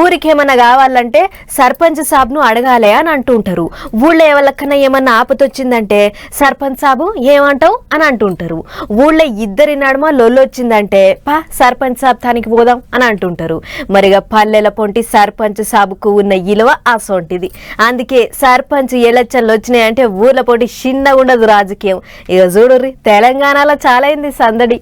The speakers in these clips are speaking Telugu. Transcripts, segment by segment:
ఊరికి ఏమన్నా కావాలంటే సర్పంచ్ సాబ్ను అడగాలి అని అంటుంటారు. ఊళ్ళో ఎవరికన్నా ఏమన్నా ఆపతొచ్చిందంటే సర్పంచ్ సాబు ఏమంటావు అని అంటుంటారు. ఊళ్ళో ఇద్దరి నడుమ లొల్లొచ్చిందంటే పా సర్పంచ్ సాబ్ తానికి పోదాం అని అంటుంటారు. మరిగా పల్లెల పొంటి సర్పంచ్ సాబుకు ఉన్న ఇలువ అసొంటిది. అందుకే సర్పంచ్ ఎలక్షన్లు వచ్చినాయంటే ఊర్ల పొంటి చిన్నగా ఉండదు రాజకీయం. ఇక చూడుర్రి తెలంగాణలో చాలా అయింది సందడి.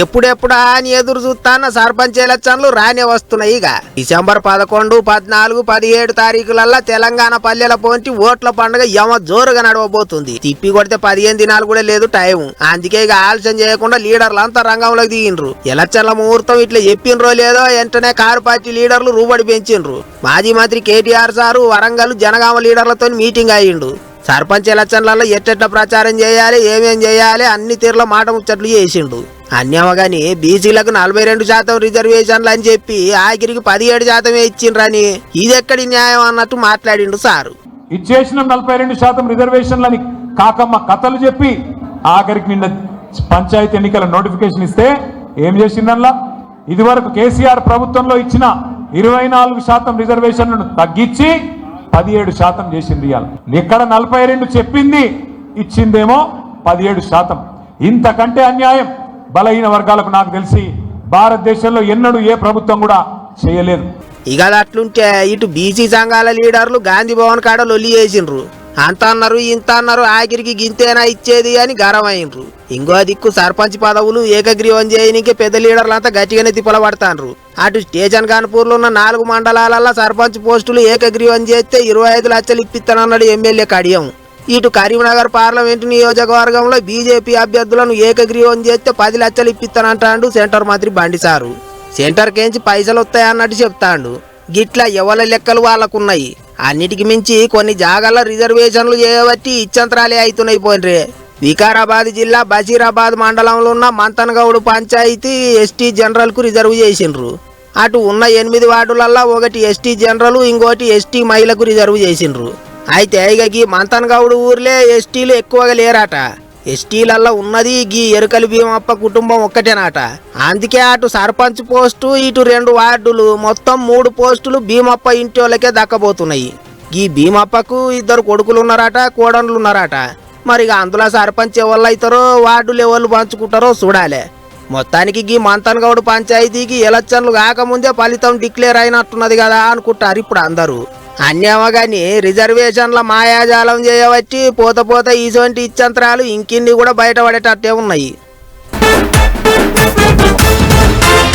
ఎప్పుడెప్పుడా అని ఎదురు చూస్తాన్న సర్పంచ్ ఎలక్షన్లు రానే వస్తున్నాయి ఇక. డిసెంబర్ పదకొండు పద్నాలుగు పదిహేడు తారీఖులల్లా తెలంగాణ పల్లెల పోంటి ఓట్ల పండుగ యమ జోరుగా నడవబోతుంది. తిప్పి కొడితే పదిహేను దినాలు కూడా లేదు టైం అందుకే ఇక ఆలస్యం చేయకుండా లీడర్లు అంతా రంగంలోకి దిగిండ్రు. ఎలక్షన్ల ముహూర్తం ఇట్లా చెప్పిండ్రో లేదో వెంటనే కారు పార్టీ లీడర్లు రూబడి పెంచిండ్రు. మాజీ మంత్రి కేటీఆర్ సారు వరంగల్ జనగామ లీడర్లతో మీటింగ్ అయ్యిండు. సర్పంచ్ ఎలక్షన్లలో ఎట్టెట్ల ప్రచారం చేయాలి ఏమేం చేయాలి అన్ని తీరులో మాట ముచ్చట్లు చేసిండు. అన్యమగాని బీసీలకు నలభై రెండు శాతం రిజర్వేషన్లు అని చెప్పి ఆఖరికి పదిహేడు శాతమే ఇచ్చిండ్రని ఇదెక్కడి న్యాయం అన్నట్టు మాట్లాడిండు సారు. ఇచ్చేసిన నలభై రెండు శాతం రిజర్వేషన్లని కాకమ్మ కథలు చెప్పి ఆఖరికి నిన్న పంచాయతీ ఎన్నికల నోటిఫికేషన్ ఇస్తే ఏం చేసిందల్లా? ఇదివరకు కేసీఆర్ ప్రభుత్వంలో ఇచ్చిన ఇరవై నాలుగు శాతం రిజర్వేషన్లను తగ్గించి పదిహేడు శాతం చేసింది ఇవాళ. ఇక్కడ నలభై రెండు చెప్పింది ఇచ్చిందేమో పదిహేడు శాతం. ఇంతకంటే అన్యాయం బలహీన వర్గాలకు నాకు తెలిసి భారతదేశంలో ఎన్నడూ ఏ ప్రభుత్వం కూడా చేయలేదు. ఇక అట్లుంటే ఇటు బీసీ సంఘాల లీడర్లు గాంధీ భవన్ కాడ లొల్లి చేసిండ్రు. అంత అన్నారు ఇంత అన్నారు ఆఖరికి గింతేనా ఇచ్చేది అని గరమైండ్రు ఇంకో దిక్కు సర్పంచ్ పదవులు ఏకగ్రీవం చేయనికే పెద్ద లీడర్లు అంతా గట్టిగానే తిప్పలబడతాండ్రు. అటు స్టేషన్ కాన్పూర్లో ఉన్న నాలుగు మండలాలలో సర్పంచ్ పోస్టులు ఏకగ్రీవం చేస్తే ఇరవై ఐదు లక్షలు ఇప్పిస్తానన్నాడు ఎమ్మెల్యే కడియం. ఇటు కరీంనగర్ పార్లమెంటు నియోజకవర్గంలో బీజేపీ అభ్యర్థులను ఏకగ్రీవం చేస్తే పది లక్షలు ఇప్పిస్తానంటాడు సెంటర్ మంత్రి బండి సారు. సెంటర్ కేంచి పైసలు వస్తాయన్నట్టు చెప్తాడు. గిట్ల ఎవల లెక్కలు వాళ్ళకున్నాయి. అన్నిటికి మించి కొన్ని జాగాల రిజర్వేషన్లు చేయబట్టి ఇచ్చంతరాలే అవుతున్నాయి పోయినరే వికారాబాద్ జిల్లా బషీరాబాద్ మండలంలో ఉన్న మంతనగౌడు పంచాయతీ ఎస్టీ జనరల్కు రిజర్వ్ చేసిండ్రు. అటు ఉన్న ఎనిమిది వార్డులల్లో ఒకటి ఎస్టీ జనరల్ ఇంకోటి ఎస్టీ మహిళకు రిజర్వ్ చేసిండ్రు. అయితే ఇక గీ మంతనగౌడు ఊర్లే ఎస్టీలు ఎక్కువగా లేరాట. ఎస్టీలల్లో ఉన్నది గీ ఎరుకలి భీమప్ప కుటుంబం ఒక్కటేనాట. అందుకే అటు సర్పంచ్ పోస్టు ఇటు రెండు వార్డులు మొత్తం మూడు పోస్టులు భీమప్ప ఇంటి వాళ్ళకే దక్కబోతున్నాయి. గీ భీమప్పకు ఇద్దరు కొడుకులు ఉన్నారట కోడన్లు ఉన్నారట మరి ఇక అందులో సర్పంచ్ ఎవరు అవుతారో వార్డులు ఎవరు పంచుకుంటారో చూడాలి. మొత్తానికి గీ మంతన్గౌడ్ పంచాయతీకి ఎలక్షన్లు కాకముందే ఫలితం డిక్లేర్ అయినట్టున్నది కదా అనుకుంటారు ఇప్పుడు అందరూ. అన్నేమో కానీ రిజర్వేషన్ల మాయాజాలం చేయబట్టి పోత పోత ఇటువంటి ఇచ్చంతరాలు ఇంకిన్ని కూడా బయటపడేటట్టే ఉన్నాయి.